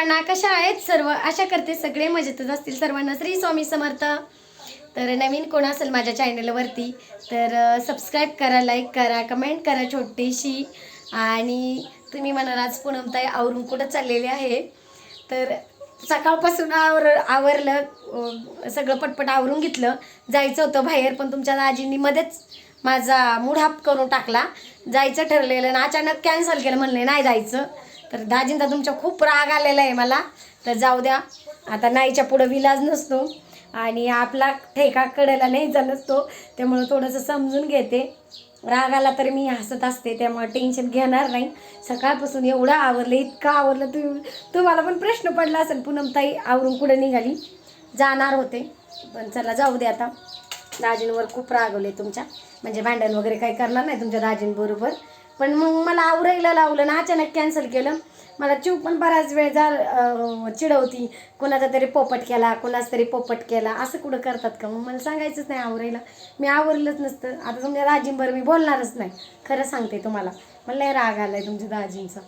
सर्वांना कशा आहेत सर्व? आशा करते सगळे मजेतच असतील. सर्वांना श्री स्वामी समर्थ. तर नवीन कोण असेल माझ्या चॅनलवरती तर सबस्क्राईब करा लाईक करा कमेंट करा छोटीशी. आणि तुम्ही म्हणाल आज पूनमताई आवरून कुठं चाललेले आहे? तर सकाळपासून आवर आवरलं सगळं पटपट आवरून घेतलं. जायचं होतं बाहेर पण तुमच्या दाजींनी मध्येच माझा मुढाप करून टाकला. जायचं ठरलेलं आणि अचानक कॅन्सल केलं म्हणले नाही जायचं. तर दाजींचा तुमच्या खूप राग आलेला आहे मला. तर जाऊ द्या. आता नाहीच्या पुढं विलाज नसतो आणि आपला ठेका कडेला न्यायचा नसतो. त्यामुळं थोडंसं समजून घेते. राग आला तर मी हसत असते त्यामुळे टेन्शन घेणार नाही. सकाळपासून एवढं आवरलं इतकं आवरलं तुम्ही तुम्हाला पण प्रश्न पडला असेल पूनमताई आवरून कुठे निघाली. जाणार होते. पण चला जाऊ दे आता. दाजींवर खूप रागवले तुमच्या. म्हणजे भांडण वगैरे काही करणार नाही तुमच्या दाजींबरोबर. पण मग मला आवरायला लावलं ना अचानक कॅन्सल केलं. मला चिव पण बराच वेळ जा चिडवती. कोणाचा तरी पोपट केला कोणाचा तरी पोपट केला. असं कुठं करतात का? मग मला सांगायचंच नाही आवरायला. मी आवरलंच नसतं. आता तुमच्या दाजींबरोबर मी बोलणारच नाही. खरं सांगते तुम्हाला. मला राग राग आहे तुमच्या दाजींचा.